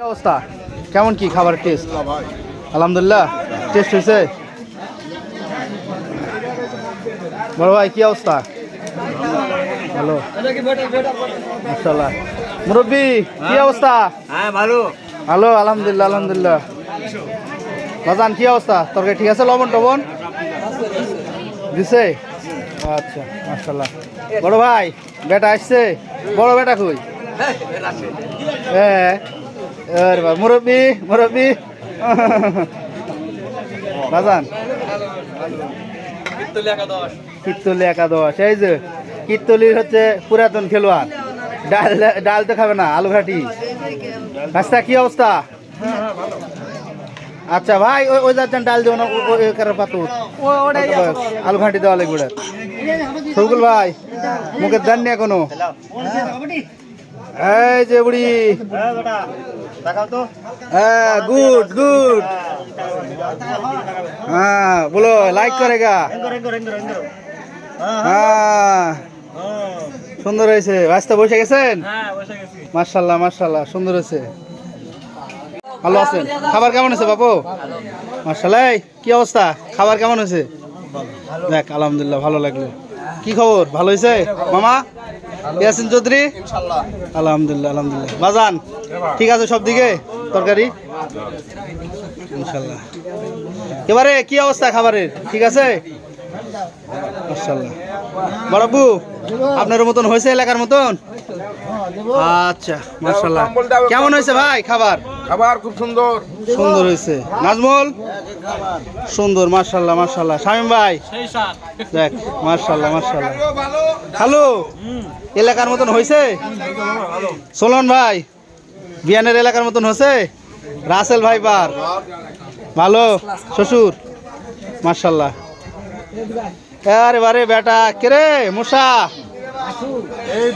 অবস্থা? কেমন কি খাবারের টেস্ট আলহামদুলিল্লাহ টেস্ট হয়েছে? বড় ভাই কি অবস্থা? ভালো। মুরব্বী কি অবস্থা? হ্যাঁ ভালো। ভালো আলহামদুলিল্লাহ আলহামদুলিল্লাহ। বাজান কি অবস্থা? তরকারি ঠিক আছে? লবণ টবন দিছে? আচ্ছা মাশাল্লাহ বড় ভাই বেটা আসছে? বড় বেটা কই? হ্যাঁ। মুরব্বি মুরব্বি। বাজান। কীর্তলি একাদশ। এই যে কীর্তলির হচ্ছে পুরাতন খেলোয়াড়। ডাল ডাল তো খাবে না আলু ঘাটি রাস্তা কি অবস্থা? আচ্ছা ভাই ওই ওই যাচ্ছেন ডাল দেবো না ওই পাতুর আলু ঘাটি দেওয়া লাগবে ভাই মুখে দেন নি এখনও? এই যে বুড়ি। হ্যাঁ গুড গুড হ্যাঁ বলো লাইক করেগা হ্যাঁ। সুন্দর হয়েছে। রাস্তা বসে গেছেন? মার্শাল্লাহ মার্শাল্লাহ সুন্দর হয়েছে। ভালো আছেন? খাবার কেমন হয়েছে বাপু? মার্শাল্লাহ কি অবস্থা? খাবার কেমন হয়েছে? দেখ, আলহামদুলিল্লাহ, ভালো লাগল। কি খবর? ভালো হয়েছে? মামা? ইয়াসিন চৌধুরী? আলহামদুলিল্লাহ আলহামদুলিল্লাহ। বাজান ঠিক আছে সব দিকে তরকারি? ইনশাল্লাহ। এবারে কি অবস্থা খাবারের? ঠিক আছে? বড়াবু আপনার মতন হয়েছে এলাকার মতন? আচ্ছা মার্শাল কেমন হয়েছে ভাই খাবার? খাবার খুব সুন্দর। সুন্দর হয়েছে। নাজমুল? সুন্দর মার্শাল্লাহ মার্শাল্লাহ শামিম ভাই? দেখ মার্শাল্লাহ মার্শাল্লাহ হ্যালো এলাকার মতন হয়েছে? সোলন ভাই বিয়ানের এলাকার মতন হয়েছে? রাসেল ভাই পার ভালো? শ্বশুর? মার্শাল্লাহ আরে বারে বেটা কে রে? মশা এই